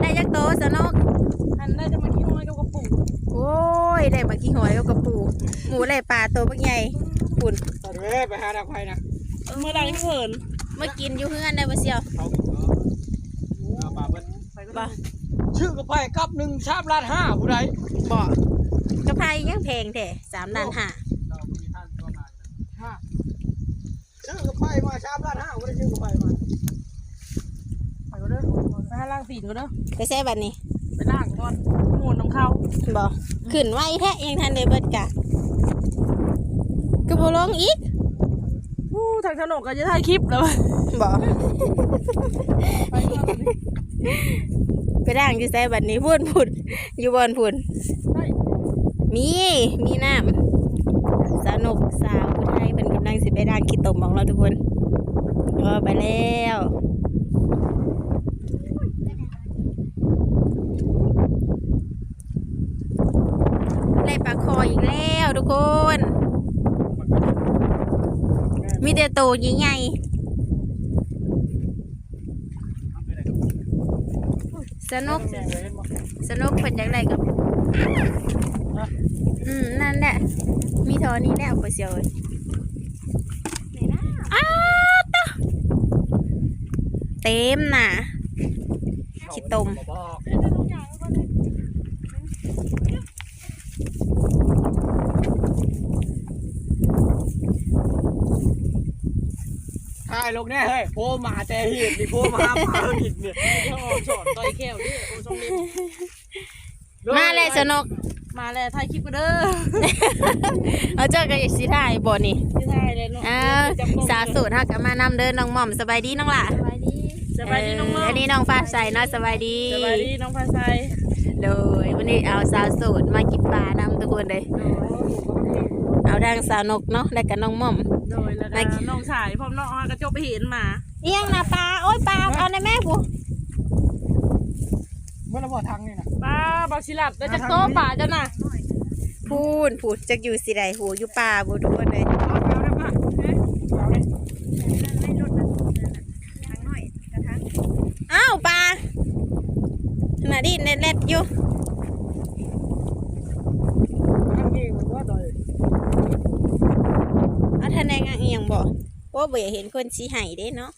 ได้ยักษ์โตสนกอันได้จะมาขี้น้อยกับกระปุกโอ้ยได้มากี่หอยกับกระปูหมูได้ปลาตัวบักใหญ่ปุ่นตัดเว้ยไปหาดักไฟนะเมื่อดังเขินมากินอยู่เพื่อนได้ปะเสียวเขาเอาปลาเบิ้ลบ่ชื่อกระไฟกับหนึ่งชาบล้านห้าผู้ใดบ่กระเพรายังแพงแท้สามล้านห้า เรามีท่านก็มาห้า ชื่อกระไฟมาชาบล้านห้าผู้ใดชื่อกระไฟมาไปก็เด้อไปหาล่างตีนก็เด้อไปใส่บัตรนี้ไปล่างก่อนหมุนน้ำเข้าบ่ขึ้นไว้แท้ยังทันได้เบิดกะก็บ่ลงอีกอู้ทางถนนก็จะถ่ายคลิปแล้วบ่ไปก่อนไปด่างอยู่ใส่บัตรนี้พูดพูดอยู่บอนพูดได้มีมีน้ำสนุกสาวผู้ไทย เป็นกำลังสิไปด่างขี้ตมของเราทุกคนก็ไปแล้วได้ปลาคออีกแล้วทุกคน มีแต่โตวใหญ่สนุก สนุกเป็นจังไรกับอืม นั่นแหละ มีทอนี้แหละไปเสียวเลยอ้าวตะ เต็มน่ะขี้ตมถ่ายลงแน่เฮ้ยโพมาแต่หินนี่โพมาหาหินเนี่ยเดี๋ยวออกสอนต่อยแก้วดิโอ้ชมดิมาเลยสนุกมาแล้วถ่ายคลิปก็เด้อเอาเจอกันอีกสิถ่ายบ่นี่ที่ถ่ายเลยเนาะอ้าวสาวสูตรฮักกันมานำเดินน้องหม่อมสบายดีน้องหล่ะ สบายดีน้องเอเมื่ออันนี้น้องฟ้าใสเนาะสบายดีสบายดีน้องฟ้าใสโดยวันนี้เอาสาวโสดมากินปลานำทุกคนเลยเอาทางสาวนกเนาะและกับน้องม่อมโดยแล้วก็น้องชายพร้อมน้องกระจกไปเห็นมาเอียงนะปลาโอ้ยปลาเอาในแม่ผู้เมื่อเราบอกทางนี่นะป้าบาชิลัดได้จากโต๊ะป่าจ้ะน่ะพูนพูดจะอยู่สิใดหูอยู่ป่าบุทุกคนเลย เอาได้ปะเอาได้ อ้าวปลาขนาดนี้เน็ตเน็ตอยู่ ทางนี้มันว่าโดย เอาทะแนงอะเอียง บ่โอ้เบื่อเห็นคนชี้ไห้เด้เนาะ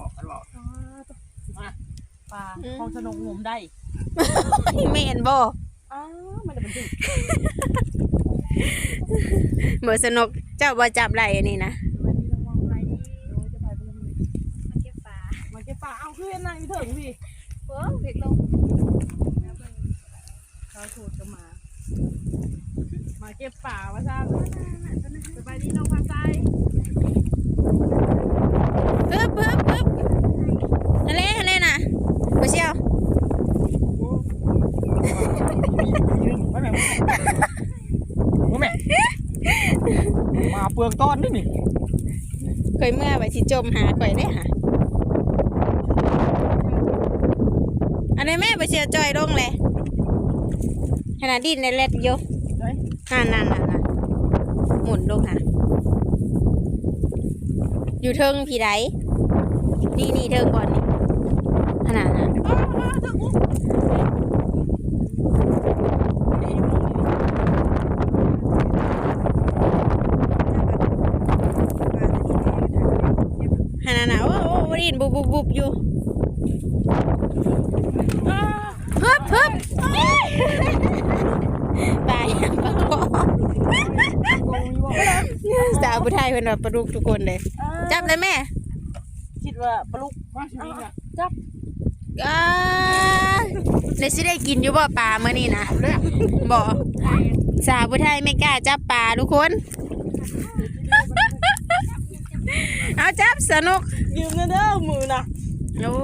บอกกันบอกป่าห้องสนุกงมได้ไม่เห็นบ่อ้าวมันจะเป็นถึงเมื่อสนุกเจ้าบ่จับไรอันนี้นะวันนี้ต้องมองไปดีโดยจะไปเป็นมาเก็บป่ามาเก็บป่าเอาขึ้นนั่งอยู่ถึงพี่โอ้เด็กลงเขาสูดกันมา มาเก็บป่าว่าซ่าสบายดีน้องพาใจปึ๊บปึ๊บปึ๊บอะไรอะไรน่ะบ่เชียวไม่แม่มาเปลืองต้อนนี่นี่เคยเมื่อไปสิจมหาข่อยได้หาอันนี้แม่ไปเชียวจอยลงเลยขนาดดินในเล็ดอยู่เฮ้ย นั่นนั่นนั่นหมุนลงค่ะอยู่เทิงพี่ไดนี่นี่เทิงก่อนนี่ขนาดนั้นขนาดนั้นโอ้โอ้ดินบุบบุบบุบอยู่ฮึบฮึบตา ยปะโกสาวผู้ไทยเป็นแบบประดุกทุกคนเลยจับเลยแม่คิดว่าปลุกมาชีวิตอะจับอ้าในสิได้กินอยู่บ่ปลาเมื่อนี้นะบ่สาวผู้ไทยไม่กล้าจับปลาทุกคน เอาจับสนุกยืมเงินเด้อมือนะโอ้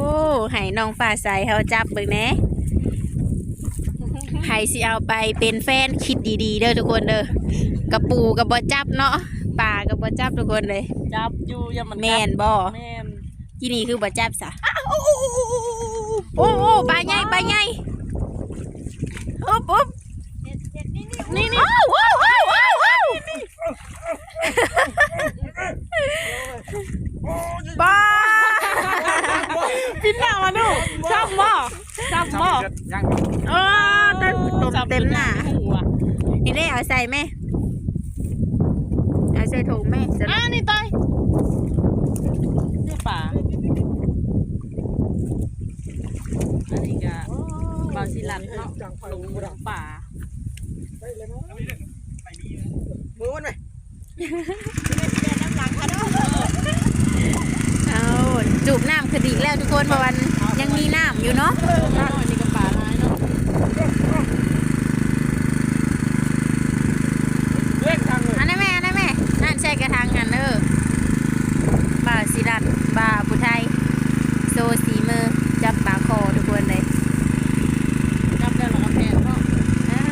ให้น้องฝ่าใสเขาจับเบิ่งแหน่ใครสิเอาไปเป็นแฟนคิดดีๆเด้อทุกคนเด้อ กระปูกับบ่จับเนาะปลากับบ่จับทุกคนเลย จับอยู่อย่ามันแม่นบ่ แม่นที่นี่คือบ่จับซะโอ้โอ้โอ้โอ้ปลาใหญ่ปลาใหญ่อุ๊บอุ๊บนี่นี่ว้าวว้าวว้าวว้าวปลา ปินหน้ามาดูจับหม้อจับหม้อ ยัง โอ้เต็มเต็มหน้า หัว นี่ได้เอาใส่ไหมเอาใส่ถุงไหมส อ่า นุก นี่ตายนี่ป่าอันนี้ก็ บาซิลันเนาะจังไฟลงบุดป่าไปเลยมั้งมือมันไหมเอาจูบน้ำคือดีแล้วทุกคนเพราะวันยังมีน้ำอยู่เนาะน้อยนี่ก็ป่าร้ายเนาะเล่นทางเลยอันนั้นแม่อันนั้นแม่นั่นใช่กระทางกันเออบ่าวสิดันบ่าวผู้ไทย โซสีมือจับปลาคอทุกคนเลย จับได้หรอกแพงเนาะ อ่า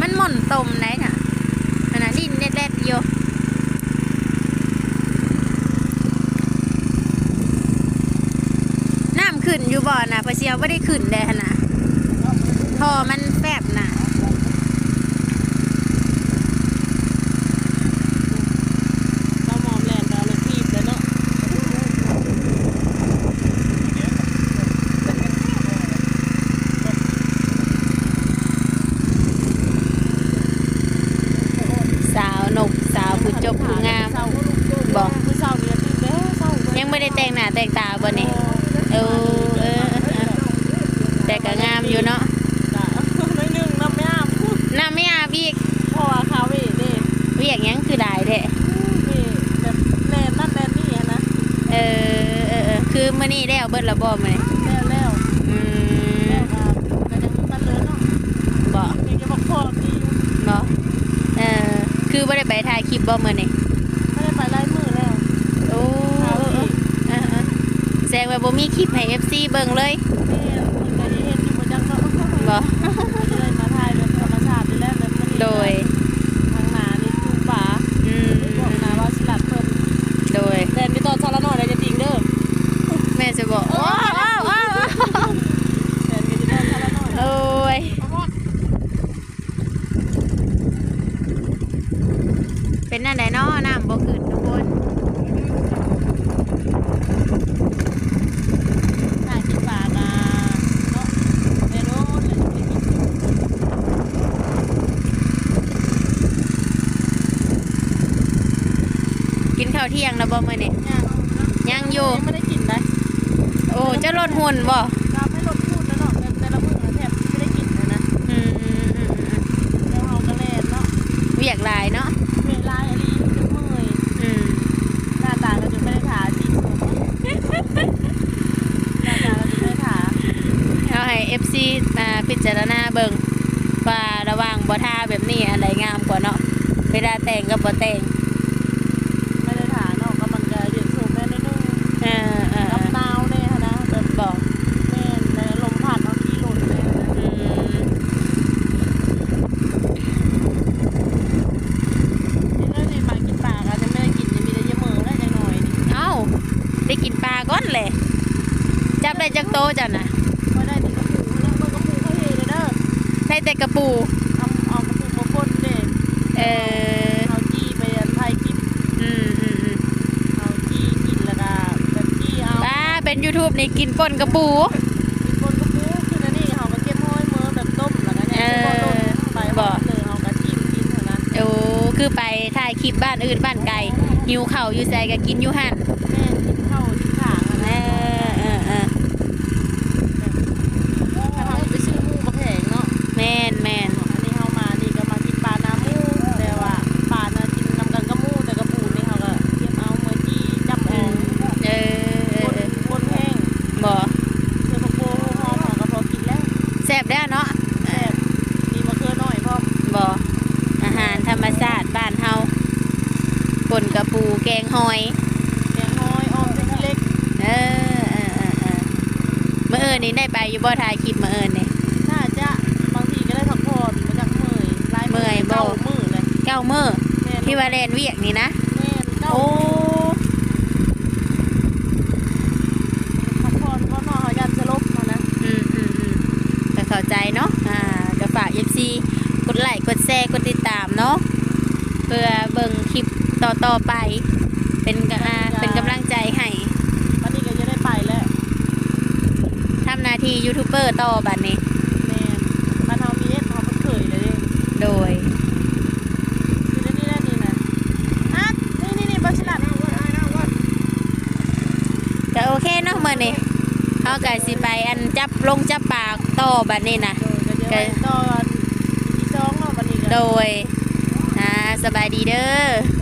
มันหม่นตมไหนน่ะขนาดดินเล็ดๆอยู่น้ำขึ้นอยู่บ่อนะพระ เสียวไม่ได้ขึ้นเลยหั่นนะพอมันแฟบน่ะ เราหมอมแลนด์เราเลยทีบเลยเนาะ สาวนกสาวผู้จบผู้งาม เศร้า บอก ผู้เศร้าเนี่ยทีบเด้อเศร้า ยังไม่ได้แต่งหน้าแต่งตาบ่นี่เออเออเออแต่ก็งามอยู่เนาะ จ้ะน้อยหนึ่งน้ำไม่อาบ น้ำไม่อาบอีก เพราะว่าคาเฟ่เด้ เวี ยกหยังคือได้แท้นี่แบบแลนนั่นแลนนี่อะนะเออเออเออคือมื้อนี้แล้วเบิดละบ่มื้อนี้แล้วแล้วอืมแล้วก็ก็ยังตันเลยเนาะบ่นี่จะบอกพ่อดีบ่เออคือบ่ได้ไปถ่ายคลิปบ่มื้อนี้ไม่ได้ไปไล่มือแล้วโอ้คาเออเฟ่เออเออแสดงว่าบ่มีคลิปให้ FC เบิ่งเลยแม่เคยได้เห็นอยู่บ่จังเนาะบ่เลยมาถ่ายแบบธรรมชาตินี่แหละแบบมันนี่โดย ทางหนานี่คือป่า อืม บอกนะว่าสิลัดเพิ่น โดย แดนไปตอนชาละหน่อยได้จะจริงเด้อ แม่จะบอกว้าวว้าวว้าวแดนไปตอนชาละหน่อยโอ้ยเป็นนั่นไดเนาะน้ำบ่ขึ้นทุกคนถ่ายกินปลากะเนาะแม่โน้ตเลยจะไปกินกินข้าวเที่ยงแล้วบ่มื้อนี้ย่างยังอยู่ ยังไม่ได้กินได้ โอ้จะลดหุ่นบ่เราไม่ลดพูดแล้วเนาะแต่ละมื้อแทบไม่ได้กินเลยนะอืมอืมอืมอืมแล้วเฮาก็แล่นเนาะเวียกหลายเนาะเวลาอันนี้จะเมื่อยอืมหน้าตาก็จะไม่ได้ทาจริงหน้าตาก็จะไม่ได้ทาเอาให้ FC มาพิจารณาเบิ่งว่าระหว่างบ่ทาแบบนี้อะไรงามกว่าเนาะเวลาแต่งกับบ่แต่ง ไม่ได้ทาเนาะก็มันก็เดือดสูงแม่นิดนึง เออเออ กับหนาวเนี่ยนะแบบ บอก แม่นในลมพัดเอาที่หล่นเลยนะ อืม นี่ก็สิมากินปลาก็จะไม่ได้กินยังมีแต่ยะเหมือได้จังหน่อยนี่ เอ้าได้กินปลาก่อนแหละจั บได้จักโตจ้ะน่ะก็ได้แต่กระปูแล้วมันกระปูเขาเทเลยเด้อได้แต่กระปูเอาเอากระปูมาพ่นเด้เออเอาจี้ไปอันไทยกินอืมอืมอืมเอาจี้กินแล้วก็แบบจี้เอาป้าเป็น YouTube นี่กินป่นกระปูบนกระปูคือนั่นนี่เขาก็เก็บห้อยมือแบบต้มแล้วก็เนี่ยบ่ลงไปบ่เลยเอากระจิ้มกินเท่านั้นโอ้คือไปถ่ายคลิปบ้านอื่นบ้านไกลหิวข้าวอยู่ใส่ก็กินอยู่หั่นแม่กินข้าวกินขางอะ เอ นะ อเออเออ ถ้าทำไปซื้อหมูกระแพงเนาะ แม่นแม่นอันนี้เขามานี่ก็มากินปลาน้ำมูแต่ว่าปลาน่ะกินนำกันกับหมูแต่กระปูนี่เขาก็เก็บเอาเมื่อจี้จับเออืงมเออเออเออบนแห้งบ่เคือพวกโบหอมเขาก็พอกินแล้วแซ่บแล้วเนาะแซ่บมีมะเขือน้อยพร้อมบ่อาหารธรรมชาติบ้านเฮาป่นกระปูแกงหอย แกงห้อยออมเป็นเล็กเออเออเออเออมื่อเอิญนี่ได้ไปอยู่บ่ถ่ายคลิปมื่อเอิญนี่น่ บ่เก้ามือเลยเก้ามือแม่นที่ว่าแลนเวียกนี่นะ แม่นเก้าโอ้ พักผ่อนก็นอนเขายันสลบมานะ อืมอืมอืมก็เข้าใจเนาะ อ่าก็ฝาก FC กดไลค์ กดแชร์ กดติดตามเนาะ เพื่อเบิ่งคลิปต่อต่อๆไป เป็นกอ่าเป็นกำลังใจให้วันนี้ก็จะได้ไปแล้วทำหน้าที่ยูทูบเบอร์ต่อบัดนี้ แม่นบ้านเฮามีเอ็ดเฮาเพิ่งเคยเลยเด้โดย คือนี่ได้นี่นะอะนี่นี่นี่บัชลัด ก็โอ เคเนาะมื้อนี้เฮาก็สิไปอันจับลงจับปลาต่อบัดนี้นะเออก็เดี๋ยวไปต่อที่สองเนาะวันนี้ก็โดยอ่าสบายดีเด้อส